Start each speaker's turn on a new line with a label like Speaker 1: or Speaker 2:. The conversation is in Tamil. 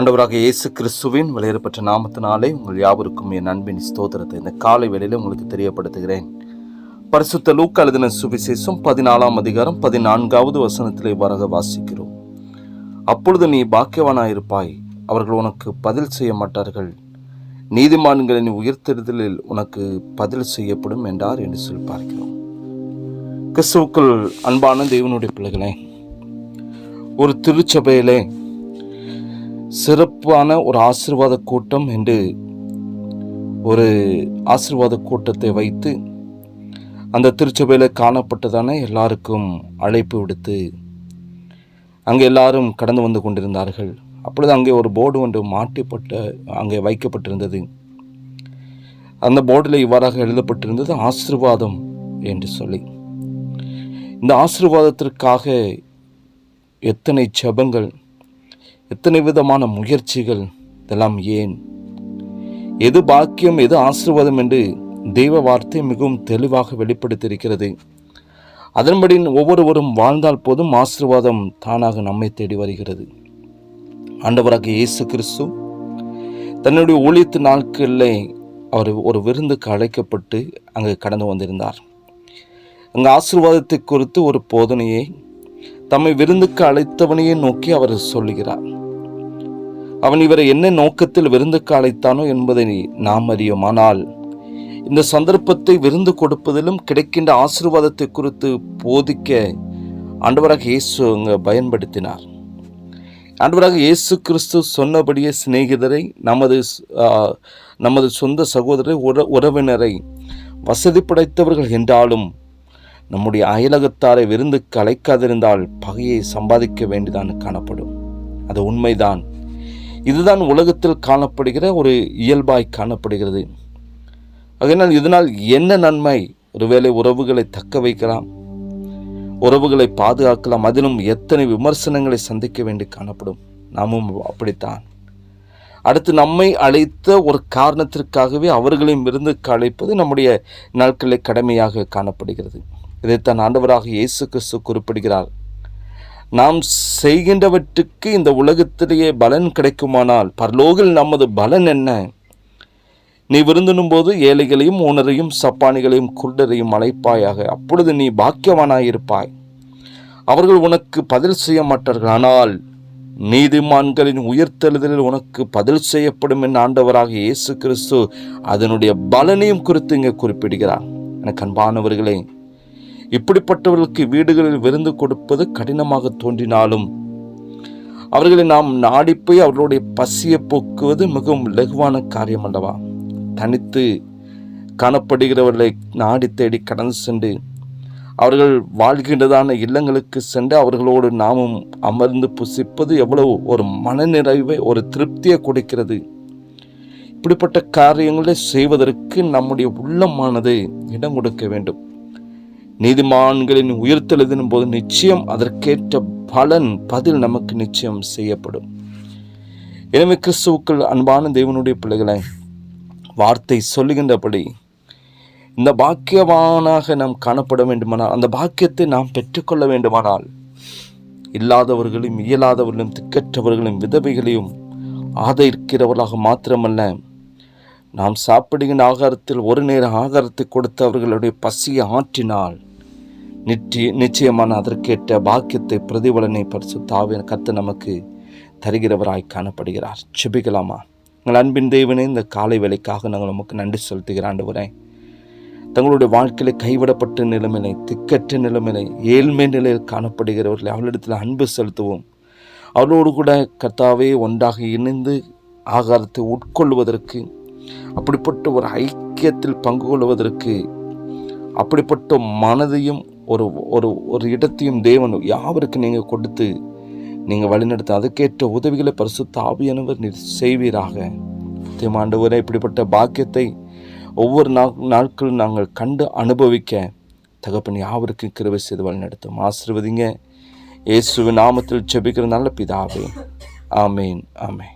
Speaker 1: ஆண்டவராக இயேசு கிறிஸ்துவின் வெளியேறப்பட்ட நாமத்தினாலே உங்கள் யாவருக்கும் என் அன்பின் ஸ்தோத்திரத்தை இந்த காலை வேளையில் உங்களுக்கு தெரியப்படுத்துகிறேன். பரிசுத்த லூக்கா எழுதின சுவிசேஷம் பதினாலாம் அதிகாரம் பதினான்காவது வசனத்திலே வரக வாசிக்கிறோம். அப்பொழுது நீ பாக்கியவானாயிருப்பாய் அவர்கள் உனக்கு பதில் செய்ய மாட்டார்கள். நீதிமான்களின் உயிர்த்தெடுதலில் உனக்கு பதில் செய்யப்படும் என்றார் என்று சொல்லி பார்க்கிறோம். கிறிஸ்துவுக்குள் அன்பான தேவனுடைய பிள்ளைகளே ஒரு திருச்சபையிலே சிறப்பான ஒரு ஆசிர்வாத கூட்டம் என்று ஒரு ஆசிர்வாத கூட்டத்தை வைத்து அந்த திருச்சபையில் காணப்பட்டதான எல்லாருக்கும் அழைப்பு விடுத்து அங்கே எல்லாரும் கடந்து வந்து கொண்டிருந்தார்கள். அப்பொழுது அங்கே ஒரு போர்டு ஒன்று மாட்டிப்பட்ட அங்கே வைக்கப்பட்டிருந்தது. அந்த போர்டில் இவ்வாறாக எழுதப்பட்டிருந்தது ஆசீர்வாதம் என்று சொல்லி. இந்த ஆசீர்வாதத்திற்காக எத்தனை ஜபங்கள் எத்தனை விதமான முயற்சிகள் இதெல்லாம் ஏன்? எது பாக்கியம் எது ஆசீர்வாதம் என்று தெய்வ வார்த்தை மிகவும் தெளிவாக வெளிப்படுத்தியிருக்கிறது. அதன்படி ஒவ்வொருவரும் வாழ்ந்தால் போதும் ஆசீர்வாதம் தானாக நம்மை தேடி வருகிறது. ஆண்டவராக இயேசு கிறிஸ்து தன்னுடைய ஊழியத்து நாட்களில் அவர் ஒரு விருந்துக்கு அழைக்கப்பட்டு அங்கு கடந்து வந்திருந்தார். அங்கு ஆசீர்வாதத்தை குறித்து ஒரு போதனையை தம்மை விருந்துக்கு அழைத்தவனையே நோக்கி அவர் சொல்லுகிறார். அவன் இவரை என்ன நோக்கத்தில் விருந்துக்கு அழைத்தானோ என்பதை நாம் அறியும் ஆனால் இந்த சந்தர்ப்பத்தை விருந்து கொடுப்பதிலும் கிடைக்கின்ற ஆசீர்வாதத்தை குறித்து போதிக்க ஆண்டவராக இயேசு அங்கே பயன்படுத்தினார். ஆண்டவராக இயேசு கிறிஸ்து சொன்னபடியே சிநேகிதரை நமது நமது சொந்த சகோதரரை உற உறவினரை வசதி படைத்தவர்கள் என்றாலும் நம்முடைய அயலகத்தாரை விருந்துக்கு அழைக்காதிருந்தால் பகையை சம்பாதிக்க வேண்டிதான் காணப்படும். அது உண்மைதான். இதுதான் உலகத்தில் காணப்படுகிற ஒரு இயல்பாய் காணப்படுகிறது. அதனால் இதனால் என்ன நன்மை? ஒருவேளை உறவுகளை தக்க வைக்கலாம். உறவுகளை பாதுகாக்கலாம். அதிலும் எத்தனை விமர்சனங்களை சந்திக்க வேண்டி காணப்படும். நாமும் அப்படித்தான். அடுத்து நம்மை அழைத்த ஒரு காரணத்திற்காகவே அவர்களையும் விருந்துக்கு அழைப்பது நம்முடைய நாட்களில் கடமையாக காணப்படுகிறது. இதைத்தான் ஆண்டவராக இயேசு கிறிஸ்து குறிப்பிடுகிறார். நாம் செய்கின்றவற்றுக்கு இந்த உலகத்திலேயே பலன் கிடைக்குமானால் பரலோகில் நமது பலன் என்ன? நீ விருந்தினும் போது ஏழைகளையும் ஊனரையும் சப்பானிகளையும் குருடரையும் அழைப்பாயாக அப்பொழுது நீ பாக்கியவானாயிருப்பாய். அவர்கள் உனக்கு பதில் செய்ய மாட்டார்கள். ஆனால் நீதிமான்களின் உயிர்த்தெழுதலில் உனக்கு பதில் செய்யப்படும் என் ஆண்டவராக இயேசு கிறிஸ்து அதனுடைய பலனையும் குறித்து இங்கே குறிப்பிடுகிறார். எனக்கு அன்பானவர்களே இப்படிப்பட்டவர்களுக்கு வீடுகளில் விருந்து கொடுப்பது கடினமாக தோன்றினாலும் அவர்களை நாம் நாடிப்போய் அவர்களுடைய பசியை போக்குவது மிகவும் லகுவான காரியம் அல்லவா? தனித்து காணப்படுகிறவர்களை நாடி தேடி கடந்து சென்று அவர்கள் வாழ்கின்றதான இல்லங்களுக்கு சென்று அவர்களோடு நாமும் அமர்ந்து புசிப்பது எவ்வளவு ஒரு மனநிறைவை ஒரு திருப்தியை கொடுக்கிறது. இப்படிப்பட்ட காரியங்களை செய்வதற்கு நம்முடைய உள்ளமானது இடம் கொடுக்க வேண்டும். நீதிமான்களின் உயிர்த்தெழுதினும் போது நிச்சயம் அதற்கேற்ற பலன் பதில் நமக்கு நிச்சயம் செய்யப்படும். எனவே கிறிஸ்துவுக்கள் அன்பான தேவனுடைய பிள்ளைகளை வார்த்தை சொல்லுகின்றபடி இந்த பாக்கியவானாக நாம் காணப்பட வேண்டுமானால் அந்த பாக்கியத்தை நாம் பெற்றுக்கொள்ள வேண்டுமானால் இல்லாதவர்களையும் இயலாதவர்களையும் திக்கற்றவர்களையும் விதவைகளையும் ஆதரிக்கிறவர்களாக மாத்திரமல்ல நாம் சாப்பிடுகின்ற ஆகாரத்தில் ஒரு நேர ஆகாரத்தை கொடுத்து அவர்களுடைய பசியை ஆற்றினால் நிச்சய நிச்சயமான அதற்கேற்ற பாக்கியத்தை பிரதிபலனை பரிசுத்தாவின் கத்து நமக்கு தருகிறவராய் காணப்படுகிறார். செபிக்கலாமா எங்கள் அன்பின் தெய்வனே இந்த காலை வேலைக்காக நாங்கள் நமக்கு நன்றி செலுத்துகிற வரேன் தங்களுடைய வாழ்க்கையில் கைவிடப்பட்ட நிலைமையில திக்கற்ற நிலைமையில ஏழ்மை நிலையில் காணப்படுகிறவர்களை அவளிடத்தில் அன்பு செலுத்துவோம். அவளோடு கூட கர்த்தாவே ஒன்றாக இணைந்து ஆகாரத்தை உட்கொள்வதற்கு அப்படிப்பட்ட ஒரு ஐக்கியத்தில் பங்கு கொள்வதற்கு அப்படிப்பட்ட மனதையும் ஒரு ஒரு ஒரு இடத்தையும் தேவன் யாவருக்கு நீங்கள் கொடுத்து நீங்கள் வழிநடத்த அதுக்கேற்ற உதவிகளை பரிசு தாபியானவர் நீர் செய்வீராக. ஆண்டவரே இப்படிப்பட்ட பாக்கியத்தை ஒவ்வொரு நாள் நாட்களும் நாங்கள் கண்டு அனுபவிக்க தகப்பன் யாவருக்கும் கிருவை செய்து வழிநடத்தும். ஆசிர்வதிங்க. இயேசுவின் நாமத்தில் செபிக்கிற நல்ல பிதாவே. ஆமேன் ஆமேன்.